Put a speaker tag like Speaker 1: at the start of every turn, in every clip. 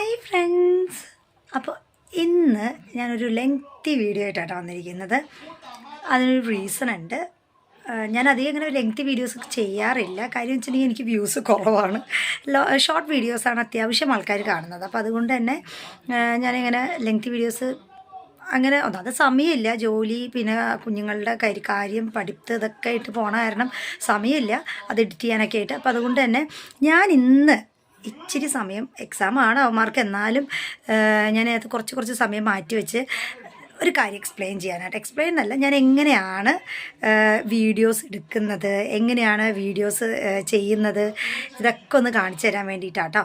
Speaker 1: Hi friends അപ്പോൾ ഇന്ന് ഞാനൊരു ലെങ്തി വീഡിയോ ആയിട്ടാണ് വന്നിരിക്കുന്നത്. അതിനൊരു റീസൺ ഉണ്ട്. ഞാൻ അധികം ഇങ്ങനെ ലെങ്തി വീഡിയോസ് ചെയ്യാറില്ല. കാര്യം വെച്ചിട്ടുണ്ടെങ്കിൽ എനിക്ക് വ്യൂസ് കുറവാണ്. ഷോർട്ട് വീഡിയോസാണ് അത്യാവശ്യം ആൾക്കാർ കാണുന്നത്. അപ്പോൾ അതുകൊണ്ട് തന്നെ ഞാനിങ്ങനെ ലെങ്തി വീഡിയോസ് അങ്ങനെ ഒന്നാമത് സമയമില്ല. ജോലി പിന്നെ കുഞ്ഞുങ്ങളുടെ കരി കാര്യം പഠിപ്പ് ഇതൊക്കെ ആയിട്ട് പോണ കാരണം സമയമില്ല. അത് എഡിറ്റ് ചെയ്യാനൊക്കെ ആയിട്ട്. അപ്പോൾ അതുകൊണ്ട് തന്നെ ഞാൻ ഇന്ന് ഇച്ചിരി സമയം എക്സാമാണ് അവന്മാർക്ക്. എന്നാലും ഞാൻ കുറച്ച് കുറച്ച് സമയം മാറ്റി വെച്ച് ഒരു കാര്യം എക്സ്പ്ലെയിൻ ചെയ്യാനായിട്ട്. എക്സ്പ്ലെയിൻ എന്നല്ല ഞാൻ എങ്ങനെയാണ് വീഡിയോസ് എടുക്കുന്നത് എങ്ങനെയാണ് വീഡിയോസ് ചെയ്യുന്നത് ഇതൊക്കെ ഒന്ന് കാണിച്ചു തരാൻ വേണ്ടിയിട്ടാട്ടോ.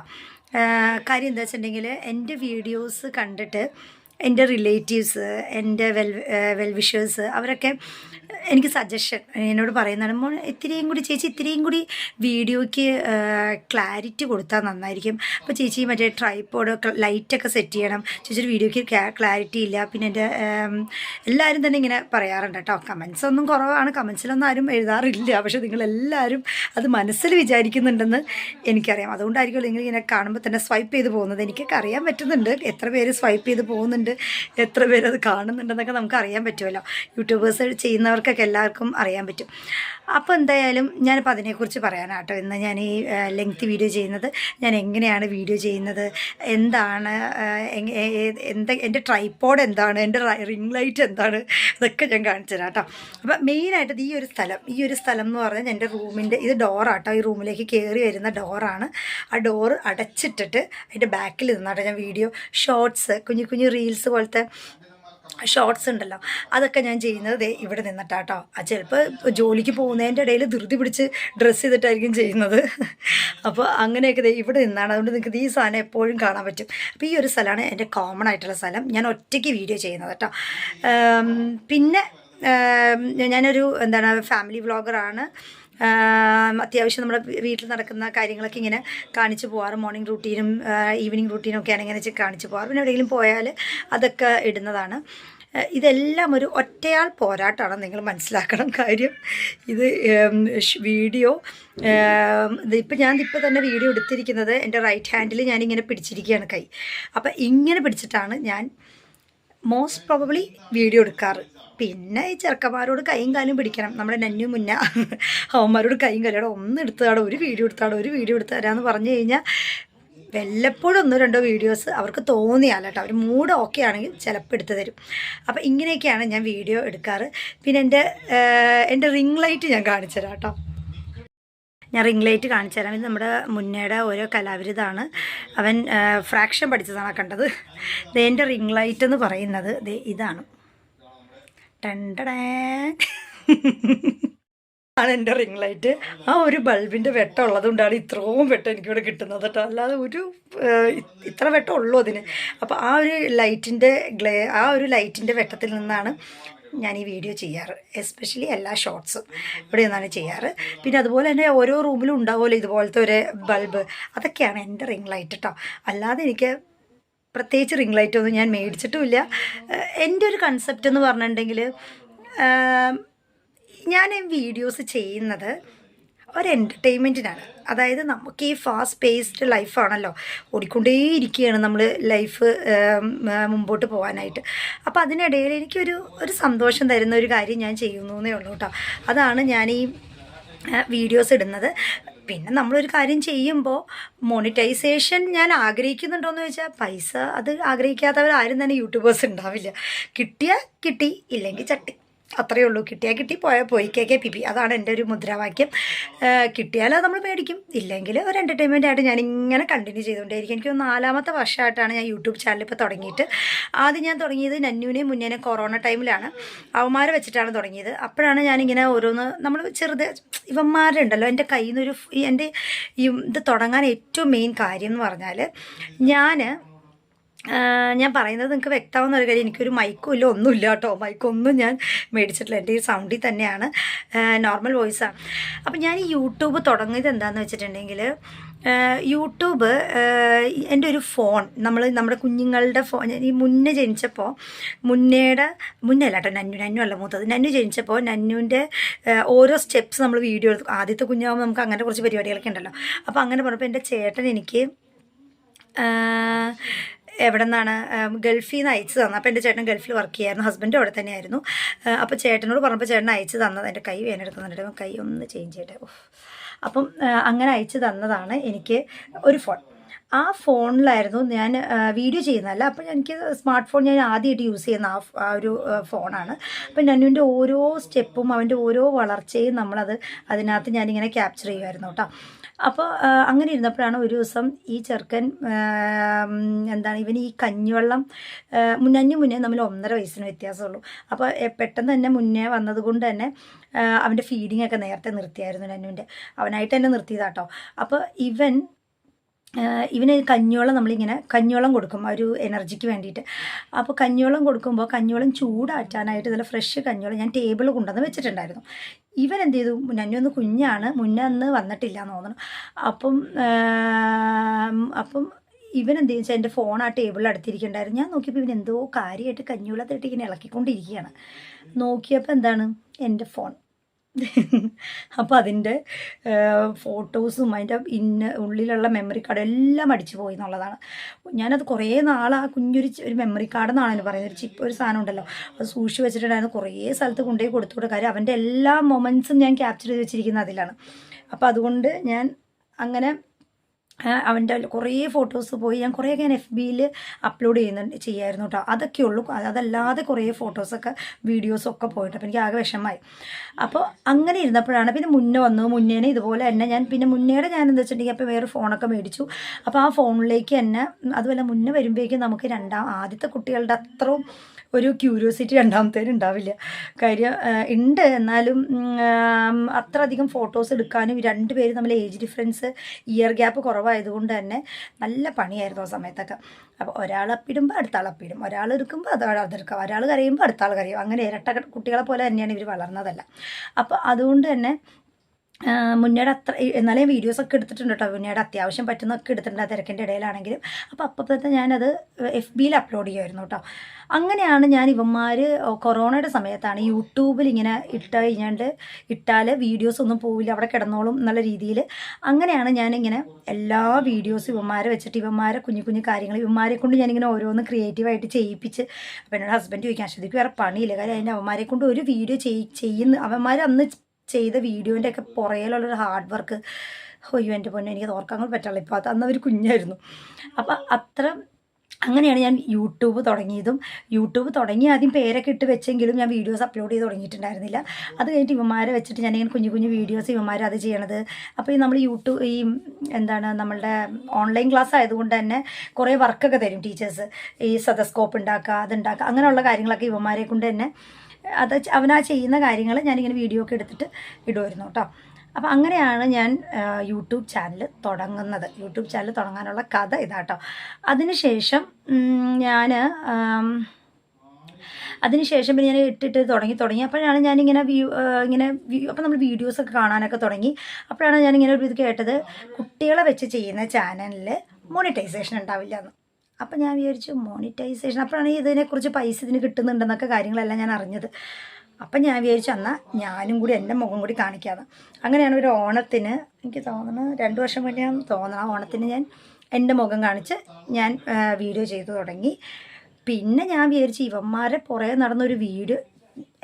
Speaker 1: കാര്യം എന്താ വെച്ചിട്ടുണ്ടെങ്കിൽ എന്റെ വീഡിയോസ് കണ്ടിട്ട് എന്റെ റിലേറ്റീവ്സ് എന്റെ വെൽ വെൽ വിഷേഴ്സ് അവരൊക്കെ എനിക്ക് സജഷൻ എന്നോട് പറയുന്നതാണ് മോൾ ഇത്തിരിയും കൂടി ചേച്ചി ഇത്രയും കൂടി വീഡിയോയ്ക്ക് ക്ലാരിറ്റി കൊടുത്താൽ നന്നായിരിക്കും. അപ്പോൾ ചേച്ചി മറ്റേ ട്രൈപ്പോഡ് ലൈറ്റൊക്കെ സെറ്റ് ചെയ്യണം. ചേച്ചിയുടെ വീഡിയോയ്ക്ക് ക്ലാരിറ്റി ഇല്ല. പിന്നെ എന്റെ എല്ലാവരും തന്നെ ഇങ്ങനെ പറയാറുണ്ട് കേട്ടോ. കമൻസ് ഒന്നും കുറവാണ്. കമൻസിലൊന്നും ആരും എഴുതാറില്ല. പക്ഷേ നിങ്ങളെല്ലാവരും അത് മനസ്സിൽ വിചാരിക്കുന്നുണ്ടെന്ന് എനിക്കറിയാം. അതുകൊണ്ടായിരിക്കും നിങ്ങൾ ഇങ്ങനെ കാണുമ്പോൾ തന്നെ സ്വൈപ്പ് ചെയ്ത് പോകുന്നത്. എനിക്കൊക്കെ അറിയാൻ പറ്റുന്നുണ്ട്. എത്ര പേര് സ്വൈപ്പ് ചെയ്ത് പോകുന്നുണ്ട്. എത്ര പേര് കാണുന്നുണ്ടെന്നൊക്കെ നമുക്ക് അറിയാൻ പറ്റുമല്ലോ യൂട്യൂബേഴ്സ് ചെയ്യുന്നവർക്കൊക്കെ എല്ലാവർക്കും അറിയാൻ പറ്റും. അപ്പോൾ എന്തായാലും ഞാനിപ്പോൾ അതിനെക്കുറിച്ച് പറയാനാട്ടോ. ഇന്ന് ഞാൻ ഈ ലെങ്ത് വീഡിയോ ചെയ്യുന്നത് ഞാൻ എങ്ങനെയാണ് വീഡിയോ ചെയ്യുന്നത് എന്താണ് എന്താ എന്റെ ട്രൈപ്പോഡ് എന്താണ് എന്റെ റിംഗ് ലൈറ്റ് എന്താണ് ഇതൊക്കെ ഞാൻ കാണിച്ചു തരാം കേട്ടോ. അപ്പോൾ മെയിനായിട്ട് ഈ ഒരു സ്ഥലം ഈ ഒരു സ്ഥലം എന്ന് പറഞ്ഞാൽ എന്റെ റൂമിന്റെ ഇത് ഡോറാട്ടോ ഈ റൂമിലേക്ക് കയറി വരുന്ന ഡോറാണ് ആ ഡോറ് അടച്ചിട്ടിട്ട് അതിന്റെ ബാക്കിൽ നിന്നാട്ടോ ഞാൻ വീഡിയോ ഷോർട്സ് കുഞ്ഞു കുഞ്ഞു റീൽസ് പോലത്തെ ഷോർട്സ് ഉണ്ടല്ലോ അതൊക്കെ ഞാൻ ചെയ്യുന്നത് ദേ ഇവിടെ നിന്നിട്ടാട്ടോ. ചിലപ്പോൾ ജോലിക്ക് പോകുന്നതിന്റെ ഇടയിൽ ധൃതി പിടിച്ച് ഡ്രസ്സ് ചെയ്തിട്ടായിരിക്കും ചെയ്യുന്നത്. അപ്പോൾ അങ്ങനെയൊക്കെ ദേ ഇവിടെ നിന്നാണ്. അതുകൊണ്ട് നിങ്ങൾക്ക് ഈ സാധനം എപ്പോഴും കാണാൻ പറ്റും. അപ്പോൾ ഈ ഒരു സ്ഥലമാണ് എന്റെ കോമൺ ആയിട്ടുള്ള സ്ഥലം. ഞാൻ ഒറ്റയ്ക്ക് വീഡിയോ ചെയ്യുന്നത് കേട്ടോ. പിന്നെ ഞാനൊരു എന്താണ് ഫാമിലി വ്ളോഗറാണ് അത്യാവശ്യം നമ്മുടെ വീട്ടിൽ നടക്കുന്ന കാര്യങ്ങളൊക്കെ ഇങ്ങനെ കാണിച്ചു പോകാറ് മോർണിംഗ് റൂട്ടീനും ഈവനിങ് റൂട്ടീനും ഒക്കെയാണ് ഇങ്ങനെ കാണിച്ചു പോകാറ് പിന്നെ എവിടെയെങ്കിലും പോയാൽ അതൊക്കെ ഇടുന്നതാണ്. ഇതെല്ലാം ഒരു ഒറ്റയാൾ പോരാട്ടമാണ് നിങ്ങൾ മനസ്സിലാക്കണം കാര്യം. ഇത് വീഡിയോ ഇപ്പം ഞാൻ ഇപ്പോൾ തന്നെ വീഡിയോ എടുത്തിരിക്കുന്നത് എന്റെ റൈറ്റ് ഹാൻഡിൽ ഞാനിങ്ങനെ പിടിച്ചിരിക്കുകയാണ് കൈ. അപ്പം ഇങ്ങനെ പിടിച്ചിട്ടാണ് ഞാൻ മോസ്റ്റ് പ്രോബബ്ലി വീഡിയോ എടുക്കാറ്. പിന്നെ ഈ ചെറുക്കന്മാരോട് കൈയും കാലും പിടിക്കണം. നമ്മുടെ നന്നു മുന്ന. അവന്മാരോട് കൈയും കാലും ഒന്ന് എടുത്താടോ ഒരു വീഡിയോ എടുത്താടോ ഒരു വീഡിയോ എടുത്തു തരാമെന്ന് പറഞ്ഞു കഴിഞ്ഞാൽ വല്ലപ്പോഴും ഒന്നോ രണ്ടോ വീഡിയോസ് അവർക്ക് തോന്നിയാൽ കേട്ടോ അവർ മൂഡ് ഓക്കെ ആണെങ്കിൽ ചിലപ്പോൾ എടുത്തു തരും. അപ്പോൾ ഇങ്ങനെയൊക്കെയാണ് ഞാൻ വീഡിയോ എടുക്കാറ്. പിന്നെ എന്റെ എന്റെ റിംഗ് ലൈറ്റ് ഞാൻ കാണിച്ചു തരാം കേട്ടോ. ഞാൻ റിംഗ് ലൈറ്റ് കാണിച്ചു തരാം. ഇത് നമ്മുടെ മുന്നേടെ ഓരോ കലാവിരുതാണ്. അവൻ ഫ്രാക്ഷൻ പഠിച്ചതാണ് കണ്ടത്? എന്റെ റിംഗ് ലൈറ്റ് എന്ന് പറയുന്നത് ഇതാണ്. ആണ് എന്റെ റിംഗ് ലൈറ്റ് ആ ഒരു ബൾബിന്റെ വെട്ടം ഉള്ളതുകൊണ്ടാണ് ഇത്രയും വെട്ടം എനിക്കിവിടെ കിട്ടുന്നത് കേട്ടോ. അല്ലാതെ ഒരു ഇത്ര വെട്ടം ഉള്ളൂ അതിന്. അപ്പോൾ ആ ഒരു ലൈറ്റിന്റെ ഗ്ലേ ആ ഒരു ലൈറ്റിന്റെ വെട്ടത്തിൽ നിന്നാണ് ഞാൻ ഈ വീഡിയോ ചെയ്യാറ്. എസ്പെഷ്യലി എല്ലാ ഷോർട്സും ഇവിടെ നിന്നാണ് ചെയ്യാറ്. പിന്നെ അതുപോലെ തന്നെ ഓരോ റൂമിലും ഉണ്ടാവുമല്ലോ ഇതുപോലത്തെ ഒരു ബൾബ്. അതൊക്കെയാണ് എന്റെ റിംഗ് ലൈറ്റ് കേട്ടോ. അല്ലാതെ എനിക്ക് പ്രത്യേകിച്ച് റിംഗ് ലൈറ്റ് ഒന്നും ഞാൻ മേടിച്ചിട്ടുമില്ല. എന്റെ ഒരു കൺസെപ്റ്റ് എന്ന് പറഞ്ഞിട്ടുണ്ടെങ്കിൽ ഞാൻ വീഡിയോസ് ചെയ്യുന്നത് ഒരു എന്റർടൈൻമെന്റിനാണ് അതായത് നമുക്ക് ഈ ഫാസ്റ്റ് പേസ്ഡ് ലൈഫാണല്ലോ ഓടിക്കൊണ്ടേയിരിക്കുകയാണ് നമ്മൾ ലൈഫ് മുമ്പോട്ട് പോകാനായിട്ട്. അപ്പോൾ അതിനിടയിൽ എനിക്കൊരു ഒരു സന്തോഷം തരുന്ന ഒരു കാര്യം ഞാൻ ചെയ്യുന്നു എന്നേ ഉള്ളൂ കേട്ടോ. അതാണ് ഞാൻ ഈ വീഡിയോസ് ഇടുന്നത്. പിന്നെ നമ്മളൊരു കാര്യം ചെയ്യുമ്പോൾ മോണിറ്റൈസേഷൻ ഞാൻ ആഗ്രഹിക്കുന്നുണ്ടോ എന്ന് ചോദിച്ചാൽ പൈസ അത് ആഗ്രഹിക്കാത്തവർ ആരും തന്നെ യൂട്യൂബേഴ്സ് ഉണ്ടാവില്ല കിട്ടിയാൽ കിട്ടി ഇല്ലെങ്കിൽ ചട്ടി. അത്രയേ ഉള്ളൂ. കിട്ടിയാൽ കിട്ടി പോയാൽ പോയി. K K P P. അതാണ് എന്റെ ഒരു മുദ്രാവാക്യം. കിട്ടിയാലത് നമ്മൾ പേടിക്കും ഇല്ലെങ്കിൽ ഒരു എന്റർടൈൻമെന്റ് ആയിട്ട് ഞാൻ ഇങ്ങനെ കണ്ടിന്യൂ ചെയ്തുകൊണ്ടേയിരിക്കും. എനിക്ക് നാലാമത്തെ വർഷമായിട്ടാണ് ഞാൻ യൂട്യൂബ് ചാനൽ ഇപ്പോൾ തുടങ്ങിയിട്ട്. ആദ്യം ഞാൻ തുടങ്ങിയത് നന്നുവിനെ മുന്നേനെ കൊറോണ ടൈമിലാണ് അവന്മാരെ വെച്ചിട്ടാണ് തുടങ്ങിയത്. അപ്പോഴാണ് ഞാനിങ്ങനെ ഓരോന്ന് നമ്മൾ ചെറുത് ഇവന്മാരുണ്ടല്ലോ എന്റെ കയ്യിൽ നിന്നൊരു എന്റെ ഇത് തുടങ്ങാൻ ഏറ്റവും മെയിൻ കാര്യം എന്ന് പറഞ്ഞാൽ ഞാൻ ഞാൻ പറയുന്നത് നിങ്ങൾക്ക് വ്യക്തമാവുന്ന ഒരു കാര്യം എനിക്കൊരു മൈക്കും ഇല്ല ഒന്നുമില്ല കേട്ടോ. മൈക്കൊന്നും ഞാൻ മേടിച്ചിട്ടില്ല. എന്റെ ഈ സൗണ്ടിൽ തന്നെയാണ്. നോർമൽ വോയിസാണ് അപ്പം ഞാൻ ഈ യൂട്യൂബ് തുടങ്ങിയത് എന്താണെന്ന് വെച്ചിട്ടുണ്ടെങ്കിൽ യൂട്യൂബ് എന്റെ ഒരു ഫോൺ നമ്മൾ നമ്മുടെ കുഞ്ഞുങ്ങളുടെ ഫോൺ ഈ മുന്നേ ജനിച്ചപ്പോൾ മുന്നേടെ മുന്നേ അല്ല കേട്ടോ നന്നു നന്നു അല്ല മൂത്തത്. നന്നു ജനിച്ചപ്പോൾ നന്നുവിന്റെ ഓരോ സ്റ്റെപ്സ് നമ്മൾ വീഡിയോ എടുത്തു ആദ്യത്തെ കുഞ്ഞാകുമ്പോൾ നമുക്ക് അങ്ങനെ കുറച്ച് പരിപാടികളൊക്കെ ഉണ്ടല്ലോ. അപ്പോൾ അങ്ങനെ പറഞ്ഞപ്പോൾ എന്റെ ചേട്ടൻ എനിക്ക് എവിടെ നിന്നാണ് ഗൾഫിൽ നിന്ന് അയച്ചു തന്നത് അപ്പോൾ എന്റെ ചേട്ടൻ ഗൾഫിൽ വർക്ക് ചെയ്യായിരുന്നു. ഹസ്ബൻഡ് അവിടെ തന്നെയായിരുന്നു. അപ്പോൾ ചേട്ടനോട് പറഞ്ഞപ്പോൾ ചേട്ടൻ അയച്ചു തന്നത് എന്റെ കൈ വേനെടുക്കുന്നുണ്ട് കൈ ഒന്ന് ചേഞ്ച് ചെയ്യട്ടെ. അപ്പം അങ്ങനെ അയച്ചു തന്നതാണ് എനിക്ക് ഒരു ഫോൺ ആ ഫോണിലായിരുന്നു ഞാൻ വീഡിയോ ചെയ്യുന്നതല്ല. അപ്പോൾ എനിക്ക് സ്മാർട്ട് ഫോൺ ഞാൻ ആദ്യമായിട്ട് യൂസ് ചെയ്യുന്ന ആ ഒരു ഫോണാണ് അപ്പം നന്നുവിന്റെ ഓരോ സ്റ്റെപ്പും അവന്റെ ഓരോ വളർച്ചയും നമ്മളത് അതിനകത്ത് ഞാനിങ്ങനെ ക്യാപ്ചർ ചെയ്യുമായിരുന്നു കേട്ടോ. അപ്പോൾ അങ്ങനെ ഇരുന്നപ്പോഴാണ് ഒരു ദിവസം ഈ ചെറുക്കൻ എന്താണ് ഇവൻ ഈ കഞ്ഞിവെള്ളം മുന്നഞ്ഞു മുന്നേ നമ്മൾ ഒന്നര വയസ്സിന് വ്യത്യാസമുള്ളൂ. അപ്പോൾ പെട്ടെന്ന് തന്നെ മുന്നേ വന്നത് കൊണ്ട് തന്നെ അവന്റെ ഫീഡിംഗ് ഒക്കെ നേരത്തെ നിർത്തിയായിരുന്നു നന്നുവിന്റെ. അവനായിട്ട് തന്നെ നിർത്തിയതാട്ടോ. അപ്പോൾ ഇവൻ ഇവന് കഞ്ഞോളം നമ്മളിങ്ങനെ കഞ്ഞോളം കൊടുക്കും ഒരു എനർജിക്ക് വേണ്ടിയിട്ട്. അപ്പോൾ കഞ്ഞോളം കൊടുക്കുമ്പോൾ കഞ്ഞോളം ചൂടാറ്റാനായിട്ട് നല്ല ഫ്രഷ് കഞ്ഞോളം ഞാൻ ടേബിൾ കൊണ്ടുവന്ന് വെച്ചിട്ടുണ്ടായിരുന്നു. ഇവൻ എന്ത് ചെയ്തു? ഞാനൊന്ന് കുഞ്ഞാണ് മുന്നേ അന്ന് വന്നിട്ടില്ല എന്ന് തോന്നുന്നു. അപ്പം അപ്പം ഇവൻ എന്ത് വെച്ചാൽ എന്റെ ഫോൺ ആ ടേബിളിൽ അടുത്തിരിക്കണ്ടായിരുന്നു ഞാൻ നോക്കിയപ്പോൾ ഇവൻ എന്തോ കാര്യമായിട്ട് കഞ്ഞിവെള്ളത്തിട്ട് ഇങ്ങനെ ഇളക്കിക്കൊണ്ടിരിക്കുകയാണ്. നോക്കിയപ്പോൾ എന്താണ്? എന്റെ ഫോൺ അപ്പോൾ അതിന്റെ ഫോട്ടോസും അതിന്റെ ഇന്ന ഉള്ളിലുള്ള മെമ്മറി കാർഡ് എല്ലാം അടിച്ചു പോയി എന്നുള്ളതാണ്. ഞാനത് കുറേ നാൾ ആ കുഞ്ഞൊരു ഒരു മെമ്മറി കാർഡ് എന്നാണ് അതിന് പറയുന്നത്. ഒരു ചിപ്പ് ഒരു സാധനം ഉണ്ടല്ലോ. അത് സൂക്ഷിച്ച് വെച്ചിട്ടുണ്ടായിരുന്നു. കുറേ സ്ഥലത്ത് കൊണ്ടുപോയി കൊടുത്തുകൂടെ. കാര്യം അവന്റെ എല്ലാ മൊമെന്റ്സും ഞാൻ ക്യാപ്ചർ ചെയ്ത് വെച്ചിരിക്കുന്ന അതിലാണ്. അപ്പോൾ അതുകൊണ്ട് ഞാൻ അങ്ങനെ അവന്റെ കുറേ ഫോട്ടോസ് പോയി. ഞാൻ കുറേയൊക്കെ ഞാൻ എഫ് ബിയിൽ അപ്ലോഡ് ചെയ്യുന്നുണ്ട് ചെയ്യായിരുന്നു കേട്ടോ അതൊക്കെ ഉള്ളൂ. അതല്ലാതെ കുറേ ഫോട്ടോസൊക്കെ വീഡിയോസൊക്കെ പോയിട്ട്. അപ്പോൾ എനിക്ക് ആകെ വിഷമമായി. അപ്പോൾ അങ്ങനെ ഇരുന്നപ്പോഴാണ് പിന്നെ മുന്നേ വന്നു. മുന്നേനെ ഇതുപോലെ തന്നെ ഞാൻ പിന്നെ മുന്നേടെ ഞാൻ എന്താ വെച്ചിട്ടുണ്ടെങ്കിൽ അപ്പോൾ വേറെ ഫോണൊക്കെ മേടിച്ചു. അപ്പോൾ ആ ഫോണിലേക്ക് തന്നെ അതുപോലെ മുന്നേ വരുമ്പോഴേക്കും നമുക്ക് രണ്ടാം ആദ്യത്തെ കുട്ടികളുടെ അത്രയും ഒരു ക്യൂരിയോസിറ്റി രണ്ടാമത്തേന് ഉണ്ടാവില്ല കാര്യം ഉണ്ട്. എന്നാലും അത്ര അധികം ഫോട്ടോസ് എടുക്കാനും രണ്ടുപേരും തമ്മിൽ ഏജ് ഡിഫറൻസ് ഇയർ ഗ്യാപ്പ് കുറവായതുകൊണ്ട് തന്നെ നല്ല പണിയായിരുന്നു ആ സമയത്തൊക്കെ. അപ്പോൾ ഒരാൾ അപ്പിടുമ്പോൾ അടുത്ത ആൾ അപ്പിടും. ഒരാൾ എടുക്കുമ്പോൾ അത് അതെടുക്കാം. ഒരാൾ കരയുമ്പോൾ അടുത്ത ആൾ കരയും. അങ്ങനെ ഇരട്ട കുട്ടികളെ പോലെ തന്നെയാണ് ഇവർ വളർന്നതല്ല. അപ്പോൾ അതുകൊണ്ട് തന്നെ മുന്നേടെ അത്ര എന്നാലേ വീഡിയോസ് ഒക്കെ എടുത്തിട്ടുണ്ട് കേട്ടോ മുന്നേടെ അത്യാവശ്യം പറ്റുന്നൊക്കെ എടുത്തിട്ടുണ്ട് ആ തിരക്കിന്റെ ഇടയിലാണെങ്കിലും. അപ്പോൾ അപ്പോഴത്തെ ഞാനത് എഫ് ബിയിൽ അപ്ലോഡ് ചെയ്യുമായിരുന്നു കേട്ടോ അങ്ങനെയാണ് ഞാൻ ഇവന്മാർ കൊറോണയുടെ സമയത്താണ് യൂട്യൂബിൽ ഇങ്ങനെ ഇട്ട് കഴിഞ്ഞാണ്ട് ഇട്ടാൽ വീഡിയോസ് ഒന്നും പോവില്ല അവിടെ കിടന്നോളും എന്നുള്ള രീതിയിൽ അങ്ങനെയാണ് ഞാനിങ്ങനെ എല്ലാ വീഡിയോസും ഇവന്മാരെ വെച്ചിട്ട് ഇവന്മാരെ കുഞ്ഞു കുഞ്ഞു കാര്യങ്ങൾ ഇവന്മാരെ കൊണ്ട് ഞാനിങ്ങനെ ഓരോന്ന് ക്രിയേറ്റീവായിട്ട് ചെയ്യിപ്പിച്ച് അപ്പോൾ എന്നോട് ഹസ്ബൻഡ് ചോദിക്കാൻ അശ്വതിക്ക് വേറെ പണിയില്ല. കാര്യം അതിന്റെ അവന്മാരെ കൊണ്ട് ഒരു വീഡിയോ ചെയ് ചെയ്യുന്ന അവന്മാർ അന്ന് ചെയ്ത വീഡിയോന്റെ ഒക്കെ പുറകിലുള്ളൊരു ഹാർഡ് വർക്ക് അയ്യോ എന്റെ പൊന്നെ എനിക്ക് തോർക്കാൻ പറ്റുള്ളൂ ഇപ്പോൾ അത് അന്ന് കുഞ്ഞായിരുന്നു. അപ്പം അത്ര അങ്ങനെയാണ് ഞാൻ യൂട്യൂബ് തുടങ്ങിയതും. യൂട്യൂബ് തുടങ്ങി ആദ്യം പേരൊക്കെ ഇട്ട് വെച്ചെങ്കിലും ഞാൻ വീഡിയോസ് അപ്ലോഡ് ചെയ്ത് തുടങ്ങിയിട്ടുണ്ടായിരുന്നില്ല. അത് കഴിഞ്ഞിട്ട് ഇവന്മാരെ വെച്ചിട്ട് ഞാനിങ്ങനെ കുഞ്ഞു കുഞ്ഞു വീഡിയോസ് ഇവന്മാർ അത് ചെയ്യണത്. അപ്പോൾ ഈ നമ്മൾ യൂട്യൂബ് ഈ എന്താണ് നമ്മളുടെ ഓൺലൈൻ ക്ലാസ് ആയതുകൊണ്ട് തന്നെ കുറേ വർക്കൊക്കെ തരും ടീച്ചേഴ്സ് ഈ സദസ്കോപ്പ് ഉണ്ടാക്കുക അതുണ്ടാക്കുക അങ്ങനെയുള്ള കാര്യങ്ങളൊക്കെ ഇവന്മാരെ കൊണ്ട് തന്നെ അത് അവനാ ചെയ്യുന്ന കാര്യങ്ങൾ ഞാനിങ്ങനെ വീഡിയോ ഒക്കെ എടുത്തിട്ട് ഇടുമായിരുന്നു കേട്ടോ അപ്പം അങ്ങനെയാണ് ഞാൻ യൂട്യൂബ് ചാനൽ തുടങ്ങുന്നത്. യൂട്യൂബ് ചാനൽ തുടങ്ങാനുള്ള കഥ ഇതാട്ടോ അതിനുശേഷം ഞാൻ അതിനുശേഷം പിന്നെ ഞാൻ ഇട്ടിട്ട് തുടങ്ങി തുടങ്ങി. അപ്പോഴാണ് ഞാനിങ്ങനെ വ്യൂ ഇങ്ങനെ വ്യൂ അപ്പോൾ നമ്മൾ വീഡിയോസൊക്കെ കാണാനൊക്കെ തുടങ്ങി. അപ്പോഴാണ് ഞാനിങ്ങനെ ഒരു ഇത് കേട്ടത് കുട്ടികളെ വെച്ച് ചെയ്യുന്ന ചാനലിൽ മോണിറ്റൈസേഷൻ ഉണ്ടാവില്ല എന്ന്. അപ്പം ഞാൻ വിചാരിച്ചു മോണിറ്റൈസേഷൻ അപ്പോഴാണ് ഇതിനെക്കുറിച്ച് പൈസ ഇതിന് കിട്ടുന്നുണ്ടെന്നൊക്കെ കാര്യങ്ങളെല്ലാം ഞാൻ അറിഞ്ഞത്. അപ്പം ഞാൻ വിചാരിച്ചു എന്നാൽ ഞാനും കൂടി എന്റെ മുഖം കൂടി കാണിക്കാതെ അങ്ങനെയാണ് ഒരു ഓണത്തിന് എനിക്ക് തോന്നുന്നു രണ്ട് വർഷം മുന്നേ തോന്നണം. ആ ഓണത്തിന് ഞാൻ എന്റെ മുഖം കാണിച്ച് ഞാൻ വീഡിയോ ചെയ്തു തുടങ്ങി. പിന്നെ ഞാൻ വിചാരിച്ചു ഇവന്മാരെ പുറകെ നടന്നൊരു വീഡിയോ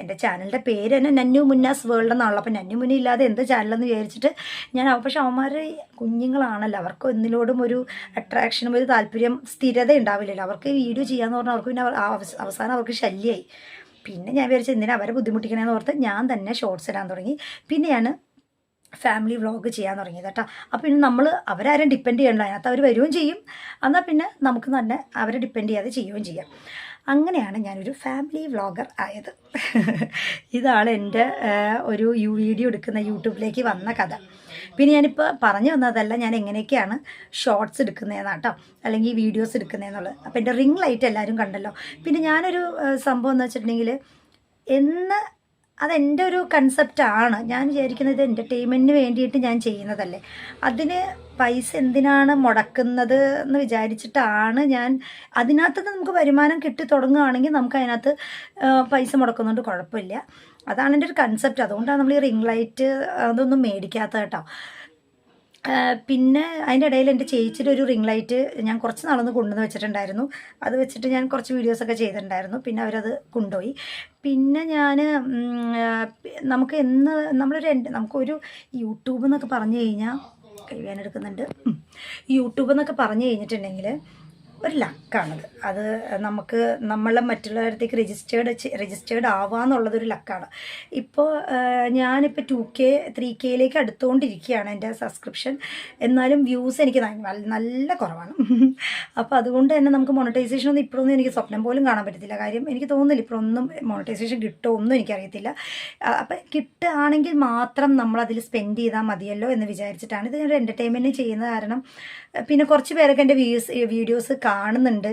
Speaker 1: എന്റെ ചാനലിന്റെ പേര് തന്നെ നന്നു മുന്നാസ് വേൾഡ് എന്നാണല്ലോ. അപ്പം നന്നു മുന്നേ ഇല്ലാതെ എന്ത് ചാനലെന്ന് വിചാരിച്ചിട്ട് ഞാൻ പക്ഷെ അവന്മാർ കുഞ്ഞുങ്ങളാണല്ലോ. അവർക്ക് ഒന്നിലോടും ഒരു അട്രാക്ഷനും ഒരു താല്പര്യം സ്ഥിരത ഉണ്ടാവില്ലല്ലോ. അവർക്ക് വീഡിയോ ചെയ്യാമെന്ന് പറഞ്ഞാൽ അവർക്ക് പിന്നെ അവസാനം അവർക്ക് ശല്യമായി പിന്നെ ഞാൻ വിചാരിച്ചു എന്തിനാ അവരെ ബുദ്ധിമുട്ടിക്കണമെന്ന് ഓർത്ത് ഞാൻ തന്നെ ഷോർട്സ് ഇടാൻ തുടങ്ങി. പിന്നെയാണ് ഫാമിലി വ്ളോഗ് ചെയ്യാൻ തുടങ്ങിയത് കേട്ടോ. അപ്പോൾ പിന്നെ നമ്മൾ അവരാരും ഡിപ്പെൻഡ് ചെയ്യണല്ലോ. അതിനകത്ത് അവർ വരികയും ചെയ്യും. എന്നാൽ പിന്നെ നമുക്ക് തന്നെ അവരെ ഡിപ്പെൻഡ് ചെയ്യാതെ ചെയ്യുകയും ചെയ്യാം. അങ്ങനെയാണ് ഞാനൊരു ഫാമിലി വ്ളോഗർ ആയത്. ഇതാണ് എന്റെ ഒരു യു വീഡിയോ എടുക്കുന്ന യൂട്യൂബിലേക്ക് വന്ന കഥ. പിന്നെ ഞാനിപ്പോൾ പറഞ്ഞു വന്നതല്ല ഞാൻ എങ്ങനെയൊക്കെയാണ് ഷോർട്സ് എടുക്കുന്നതെന്നാണ് കേട്ടോ അല്ലെങ്കിൽ വീഡിയോസ് എടുക്കുന്നതെന്നുള്ളത്. അപ്പോൾ എന്റെ റിംഗ് ലൈറ്റ് എല്ലാവരും കണ്ടല്ലോ. പിന്നെ ഞാനൊരു സംഭവം എന്ന് വെച്ചിട്ടുണ്ടെങ്കിൽ എന്ന് അതെന്റെ ഒരു കൺസെപ്റ്റാണ് ഞാൻ വിചാരിക്കുന്നത് എന്റർടൈൻമെന്റിന് വേണ്ടിയിട്ട് ഞാൻ ചെയ്യുന്നതല്ലേ. അതിന് പൈസ എന്തിനാണ് മുടക്കുന്നത് എന്ന് വിചാരിച്ചിട്ടാണ് ഞാൻ അതിനകത്ത് നമുക്ക് വരുമാനം കിട്ടി തുടങ്ങുകയാണെങ്കിൽ നമുക്ക് അതിനകത്ത് പൈസ മുടക്കുന്നുണ്ട് കുഴപ്പമില്ല. അതാണ് എന്റെ ഒരു കൺസെപ്റ്റ് അതുകൊണ്ടാണ് നമ്മൾ ഈ റിംഗ് ലൈറ്റ് അതൊന്നും മേടിക്കാത്തത് കേട്ടോ. പിന്നെ അതിന്റെ ഇടയിൽ എന്റെ ചേച്ചിയുടെ ഒരു റിംഗ് ലൈറ്റ് ഞാൻ കുറച്ച് നാളൊന്ന് കൊണ്ടുവന്ന് വെച്ചിട്ടുണ്ടായിരുന്നു. അത് വെച്ചിട്ട് ഞാൻ കുറച്ച് വീഡിയോസൊക്കെ ചെയ്തിട്ടുണ്ടായിരുന്നു. പിന്നെ അവരത് കൊണ്ടുപോയി. പിന്നെ ഞാൻ നമുക്ക് എന്ന് നമ്മളൊരു നമുക്കൊരു യൂട്യൂബ് എന്നൊക്കെ പറഞ്ഞു കഴിഞ്ഞാൽ കഴിയാനെടുക്കുന്നുണ്ട് യൂട്യൂബ് എന്നൊക്കെ പറഞ്ഞു കഴിഞ്ഞിട്ടുണ്ടെങ്കിൽ ഒരു ലക്കാണത്. അത് നമുക്ക് നമ്മളെ മറ്റുള്ളവരത്തേക്ക് രജിസ്റ്റേർഡ് രജിസ്റ്റേർഡ് ആവാന്നുള്ളതൊരു ലക്കാണ്. ഇപ്പോൾ ഞാനിപ്പോൾ ടു കെ ത്രീ കെയിലേക്ക് അടുത്തുകൊണ്ടിരിക്കുകയാണ് എന്റെ സബ്സ്ക്രിപ്ഷൻ എന്നാലും വ്യൂസ് എനിക്ക് നല്ല- കുറവാണ്. അപ്പോൾ അതുകൊണ്ട് തന്നെ നമുക്ക് മോണിറ്റൈസേഷൻ ഒന്നും ഇപ്പോഴൊന്നും എനിക്ക് സ്വപ്നം പോലും കാണാൻ പറ്റത്തില്ല. കാര്യം എനിക്ക് തോന്നുന്നില്ല ഇപ്പോഴൊന്നും മോണിറ്റൈസേഷൻ കിട്ടുമോ ഒന്നും എനിക്കറിയത്തില്ല. അപ്പം കിട്ടുകയാണെങ്കിൽ മാത്രം നമ്മളതിൽ സ്പെൻഡ് ചെയ്താൽ മതിയല്ലോ എന്ന് വിചാരിച്ചിട്ടാണ് ഇത് ഒരു എന്റർടൈൻമെന്റ് ചെയ്യുന്ന കാരണം പിന്നെ കുറച്ച് പേരൊക്കെ എന്റെ വ്യൂസ് വീഡിയോസ് കാണുന്നുണ്ട്.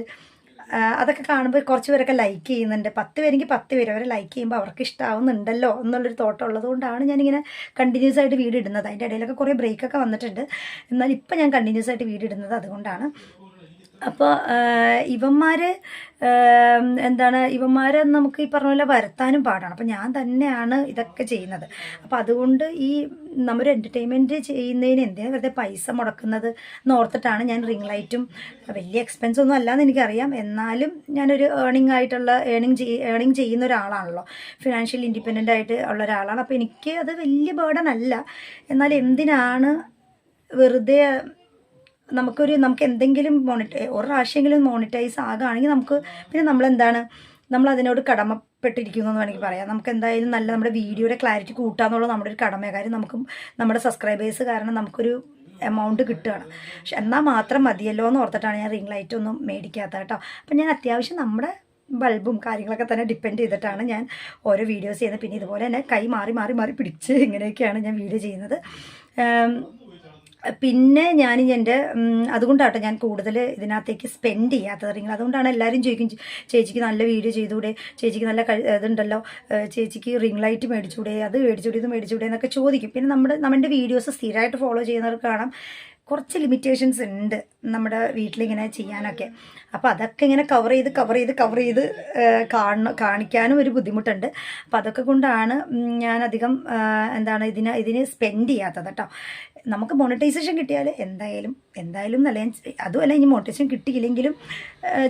Speaker 1: അതൊക്കെ കാണുമ്പോൾ കുറച്ച് പേരൊക്കെ ലൈക്ക് ചെയ്യുന്നുണ്ട്. പത്ത് പേരെങ്കിൽ പത്ത് പേര് അവരെ ലൈക്ക് ചെയ്യുമ്പോൾ അവർക്ക് ഇഷ്ടമാവുന്നുണ്ടല്ലോ എന്നുള്ളൊരു തോട്ടം ഉള്ളതുകൊണ്ടാണ് ഞാനിങ്ങനെ കണ്ടിന്യൂസ് ആയിട്ട് വീഡിയോ ഇടുന്നത്. അതിന്റെ ഇടയിലൊക്കെ കുറേ ബ്രേക്കൊക്കെ വന്നിട്ടുണ്ട്. എന്നാൽ ഇപ്പം ഞാൻ കണ്ടിന്യൂസ് ആയിട്ട് വീഡിയോ ഇടുന്നത് അതുകൊണ്ടാണ്. അപ്പോൾ ഇവന്മാർ എന്താണ് ഇവന്മാരെ നമുക്ക് ഈ പറഞ്ഞ പോലെ വരുത്താനും പാടാണ്. അപ്പോൾ ഞാൻ തന്നെയാണ് ഇതൊക്കെ ചെയ്യുന്നത്. അപ്പോൾ അതുകൊണ്ട് ഈ നമ്മൊരു എന്റർടൈൻമെന്റ് ചെയ്യുന്നതിന് എന്തിനാണ് വെറുതെ പൈസ മുടക്കുന്നത് എന്നോർത്തിട്ടാണ് ഞാൻ റിംഗ് ലൈറ്റും വലിയ എക്സ്പെൻസ് ഒന്നും അല്ലാന്ന് എനിക്കറിയാം. എന്നാലും ഞാനൊരു ഏണിംഗ് ആയിട്ടുള്ള ഏണിംഗ് ചെയ് ഏണിംഗ് ചെയ്യുന്ന ഒരാളാണല്ലോ. ഫിനാൻഷ്യൽ ഇൻഡിപെൻഡന്റ് ആയിട്ട് ഉള്ള ഒരാളാണ്. അപ്പോൾ എനിക്ക് അത് വലിയ ബേർഡൻ അല്ല. എന്നാൽ എന്തിനാണ് വെറുതെ നമുക്കൊരു നമുക്ക് എന്തെങ്കിലും മോണിറ്റൈ ഒരു പ്രാവശ്യമെങ്കിലും മോണിറ്റൈസ് ആകുകയാണെങ്കിൽ നമുക്ക് പിന്നെ നമ്മളെന്താണ്? നമ്മൾ അതിനോട് കടമപ്പെട്ടിരിക്കുന്നു എന്ന് വേണമെങ്കിൽ പറയാം. നമുക്ക് എന്തായാലും നല്ല നമ്മുടെ വീഡിയോയുടെ ക്ലാരിറ്റി കൂട്ടാന്നുള്ളത് നമ്മുടെ ഒരു കടമ കാര്യം നമുക്ക് നമ്മുടെ സബ്സ്ക്രൈബേഴ്സ് കാരണം നമുക്കൊരു എമൗണ്ട് കിട്ടുകയാണ്. പക്ഷെ എന്നാൽ മാത്രം മതിയല്ലോ എന്ന് ഓർത്തിട്ടാണ് ഞാൻ റിംഗ് ലൈറ്റ് ഒന്നും മേടിക്കാത്ത കേട്ടോ. അപ്പം ഞാൻ അത്യാവശ്യം നമ്മുടെ ബൾബും കാര്യങ്ങളൊക്കെ തന്നെ ഡിപ്പെൻഡ് ചെയ്തിട്ടാണ് ഞാൻ ഓരോ വീഡിയോസ് ചെയ്യുന്നത്. പിന്നെ ഇതുപോലെ തന്നെ കൈ മാറി മാറി മാറി പിടിച്ച് ഇങ്ങനെയൊക്കെയാണ് ഞാൻ വീഡിയോ ചെയ്യുന്നത്. പിന്നെ ഞാൻ എന്റെ അതുകൊണ്ടാട്ടോ ഞാൻ കൂടുതൽ ഇതിനകത്തേക്ക് സ്പെൻഡ് ചെയ്യാത്തത്. റിങ്ങൾ അതുകൊണ്ടാണ് എല്ലാവരും ചോദിക്കും ചേച്ചിക്ക് നല്ല വീഡിയോ ചെയ്തുകൂടെ? ചേച്ചിക്ക് നല്ല ഇതുണ്ടല്ലോ ചേച്ചിക്ക് റിംഗ് ലൈറ്റ് മേടിച്ചൂടെ അത് മേടിച്ചൂടെ ഇത് മേടിച്ചൂടെ എന്നൊക്കെ ചോദിക്കും. പിന്നെ നമ്മുടെ നമ്മുടെ വീഡിയോസ് സ്ഥിരമായിട്ട് ഫോളോ ചെയ്യുന്നവർക്ക് കാണാം. കുറച്ച് ലിമിറ്റേഷൻസ് ഉണ്ട് നമ്മുടെ വീട്ടിലിങ്ങനെ ചെയ്യാനൊക്കെ. അപ്പോൾ അതൊക്കെ ഇങ്ങനെ കവർ ചെയ്ത് കവർ ചെയ്ത് കവർ ചെയ്ത് കാണ കാണിക്കാനും ഒരു ബുദ്ധിമുട്ടുണ്ട്. അപ്പോൾ അതൊക്കെ കൊണ്ടാണ് ഞാനധികം എന്താണ് ഇതിന് ഇതിന് സ്പെൻഡ് ചെയ്യാത്തത് കേട്ടോ നമുക്ക് മോണിറ്റൈസേഷൻ കിട്ടിയാൽ എന്തായാലും എന്തായാലും നല്ല അതുമല്ല ഇനി മോണിറ്റൈസേഷൻ കിട്ടിയില്ലെങ്കിലും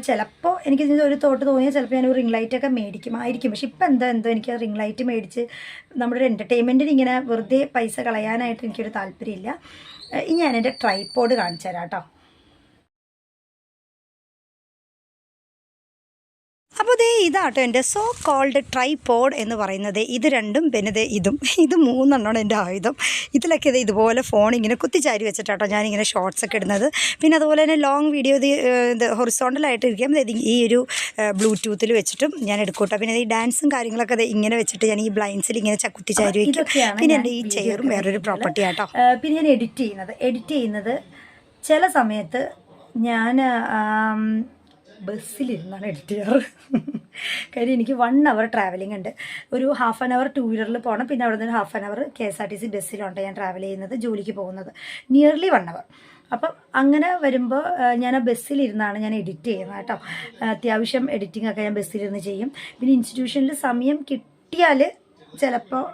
Speaker 1: ചിലപ്പോൾ എനിക്ക് ഇതിന്റെ ഒരു തോട്ട് തോന്നിയാൽ ചിലപ്പോൾ ഞാൻ ഒരു റിംഗ് ലൈറ്റൊക്കെ മേടിക്കും ആയിരിക്കും പക്ഷെ ഇപ്പം എന്താ എന്തോ എനിക്ക് റിംഗ് ലൈറ്റ് മേടിച്ച് നമ്മുടെ ഒരു എന്റർടൈൻമെന്റിന് ഇങ്ങനെ വെറുതെ പൈസ കളയാനായിട്ട് എനിക്കൊരു താല്പര്യമില്ല. ഇനി ഞാൻ എന്റെ ട്രൈപ്പോഡ് കാണിച്ചു തരാം കേട്ടോ. അപ്പോൾ ദേ ഇതാട്ടോ എന്റെ സോ കോൾഡ് ട്രൈപോഡ് എന്ന് പറയുന്നത്. ഇത് രണ്ടും പിന്നെ ദേ ഇതും. ഇത് മൂന്നെണ്ണമാണ് എന്റെ ആയുധം. ഇതിലൊക്കെ ഇത് ഇതുപോലെ ഫോൺ ഇങ്ങനെ കുത്തിച്ചാരി വെച്ചിട്ടാട്ടോ ഞാനിങ്ങനെ ഷോർട്സ് ഒക്കെ ഇടുന്നത്. പിന്നെ അതുപോലെ തന്നെ ലോങ് വീഡിയോ ഇത് ഹൊറിസോണ്ടലായിട്ട് ഇരിക്കാം ഈ ഒരു ബ്ലൂടൂത്തിൽ വെച്ചിട്ടും ഞാൻ എടുക്കൂട്ടോ. പിന്നെ ഈ ഡാൻസും കാര്യങ്ങളൊക്കെ അത് ഇങ്ങനെ വെച്ചിട്ട് ഞാൻ ഈ ബ്ലൈൻസിൽ ഇങ്ങനെ ചക്കുത്തിച്ചാരി വയ്ക്കും പിന്നെ എന്റെ ഈ ചെയറും വേറൊരു പ്രോപ്പർട്ടി ആട്ടോ. പിന്നെ ഞാൻ എഡിറ്റ് ചെയ്യുന്നത്. എഡിറ്റ് ചെയ്യുന്നത് ചില സമയത്ത് ഞാൻ ബസ്സിലിരുന്നാണ് എഡിറ്റ് ചെയ്യാറ്. കാര്യം എനിക്ക് വൺ അവർ ട്രാവലിംഗ് ഉണ്ട്. ഒരു ഹാഫ് ആൻ അവർ ടൂ വീലറിൽ പോകണം പിന്നെ അവിടെ നിന്ന് half an hour K S R T C ബസ്സിലുണ്ട് ഞാൻ ട്രാവൽ ചെയ്യുന്നത് ജോലിക്ക് പോകുന്നത്. നിയർലി വൺ അവർ അപ്പം അങ്ങനെ വരുമ്പോൾ ഞാൻ ആ ബസ്സിലിരുന്നാണ് ഞാൻ എഡിറ്റ് ചെയ്യുന്നത് കേട്ടോ. അത്യാവശ്യം എഡിറ്റിംഗ് ഒക്കെ ഞാൻ ബസ്സിലിരുന്ന് ചെയ്യും. പിന്നെ ഇൻസ്റ്റിറ്റ്യൂഷനിൽ സമയം കിട്ടിയാൽ ചിലപ്പോൾ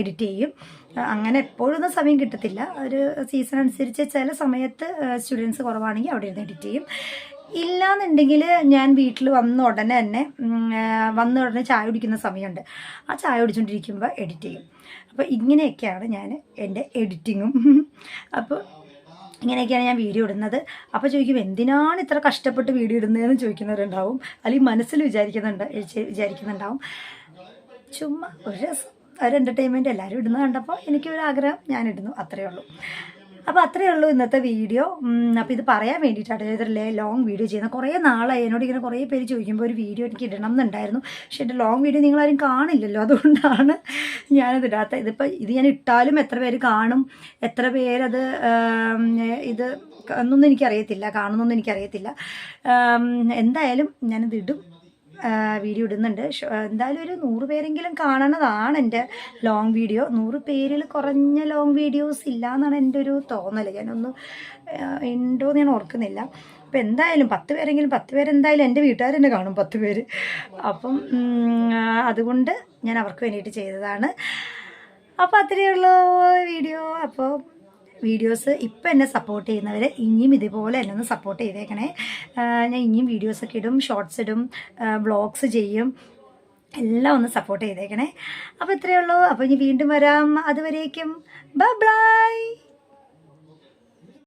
Speaker 1: എഡിറ്റ് ചെയ്യും. അങ്ങനെ എപ്പോഴൊന്നും സമയം കിട്ടത്തില്ല. ഒരു സീസൺ അനുസരിച്ച് ചില സമയത്ത് സ്റ്റുഡൻസ് കുറവാണെങ്കിൽ അവിടെ ഇരുന്ന് എഡിറ്റ് ചെയ്യും. ഇല്ലാന്നുണ്ടെങ്കിൽ ഞാൻ വീട്ടിൽ വന്ന ഉടനെ തന്നെ വന്ന ഉടനെ ചായ കുടിക്കുന്ന സമയമുണ്ട്. ആ ചായ കുടിച്ചുകൊണ്ടിരിക്കുമ്പോൾ എഡിറ്റ് ചെയ്യും. അപ്പോൾ ഇങ്ങനെയൊക്കെയാണ് ഞാൻ എന്റെ എഡിറ്റിങ്ങും അപ്പോൾ ഇങ്ങനെയൊക്കെയാണ് ഞാൻ വീഡിയോ ഇടുന്നത്. അപ്പോൾ ചോദിക്കും എന്തിനാണ് ഇത്ര കഷ്ടപ്പെട്ട് വീഡിയോ ഇടുന്നതെന്ന് ചോദിക്കുന്നവരുണ്ടാവും. അല്ലെങ്കിൽ മനസ്സിൽ വിചാരിക്കുന്നുണ്ട് വിചാരിക്കുന്നുണ്ടാവും. ചുമ്മാ ഒരു രസം ഒരു എന്റർടൈൻമെന്റ് എല്ലാവരും ഇടുന്നത് കണ്ടപ്പോൾ എനിക്കൊരു ആഗ്രഹം ഞാൻ ഇടുന്നു. അത്രയേ ഉള്ളൂ. അപ്പോൾ അത്രയേ ഉള്ളൂ ഇന്നത്തെ വീഡിയോ. അപ്പോൾ ഇത് പറയാൻ വേണ്ടിയിട്ടാണ് ഇതൊരു ലോങ് വീഡിയോ ചെയ്യുന്നത് കുറേ നാളായി. എന്നോട് ഇങ്ങനെ കുറേ പേര് ചോദിക്കുമ്പോൾ ഒരു വീഡിയോ എനിക്ക് ഇടണം എന്നുണ്ടായിരുന്നു. പക്ഷേ എന്റെ ലോങ് വീഡിയോ നിങ്ങളാരും കാണില്ലല്ലോ. അതുകൊണ്ടാണ് ഞാനത് ഇടാത്ത. ഇതിപ്പോൾ ഇത് ഞാൻ ഇട്ടാലും എത്ര പേര് കാണും? എത്ര പേരത് ഇത് എന്നൊന്നും എനിക്കറിയത്തില്ല. കാണുന്നൊന്നും എനിക്കറിയത്തില്ല. എന്തായാലും ഞാനിത് ഇടും. വീഡിയോ ഇടുന്നുണ്ട്. എന്തായാലും ഒരു നൂറ് പേരെങ്കിലും കാണണതാണ് എന്റെ ലോങ് വീഡിയോ നൂറ് പേരിൽ കുറഞ്ഞ ലോങ് വീഡിയോസ് ഇല്ല എന്നാണ് എന്റെ ഒരു തോന്നൽ ഞാനൊന്ന് ഉണ്ടോ എന്ന് ഞാൻ ഓർക്കുന്നില്ല. അപ്പം എന്തായാലും പത്ത് പേരെങ്കിലും പത്ത് പേരെന്തായാലും എന്റെ വീട്ടുകാർ തന്നെ കാണും പത്ത് പേര്. അപ്പം അതുകൊണ്ട് ഞാൻ അവർക്ക് വേണ്ടിയിട്ട് ചെയ്തതാണ്. അപ്പോൾ അത്രയേ ഉള്ളൂ വീഡിയോ. അപ്പോൾ വീഡിയോസ് ഇപ്പം എന്നെ സപ്പോർട്ട് ചെയ്യുന്നവർ ഇനിയും ഇതുപോലെ എന്നെ ഒന്ന് സപ്പോർട്ട് ചെയ്തേക്കണേ. ഞാൻ ഇനിയും വീഡിയോസൊക്കെ ഇടും ഷോർട്സ് ഇടും ബ്ലോഗ്സ് ചെയ്യും. എല്ലാം ഒന്ന് സപ്പോർട്ട് ചെയ്തേക്കണേ. അപ്പോൾ ഇത്രയേ ഉള്ളൂ. അപ്പോൾ ഇനി വീണ്ടും വരാം. അതുവരേക്കും. Bye bye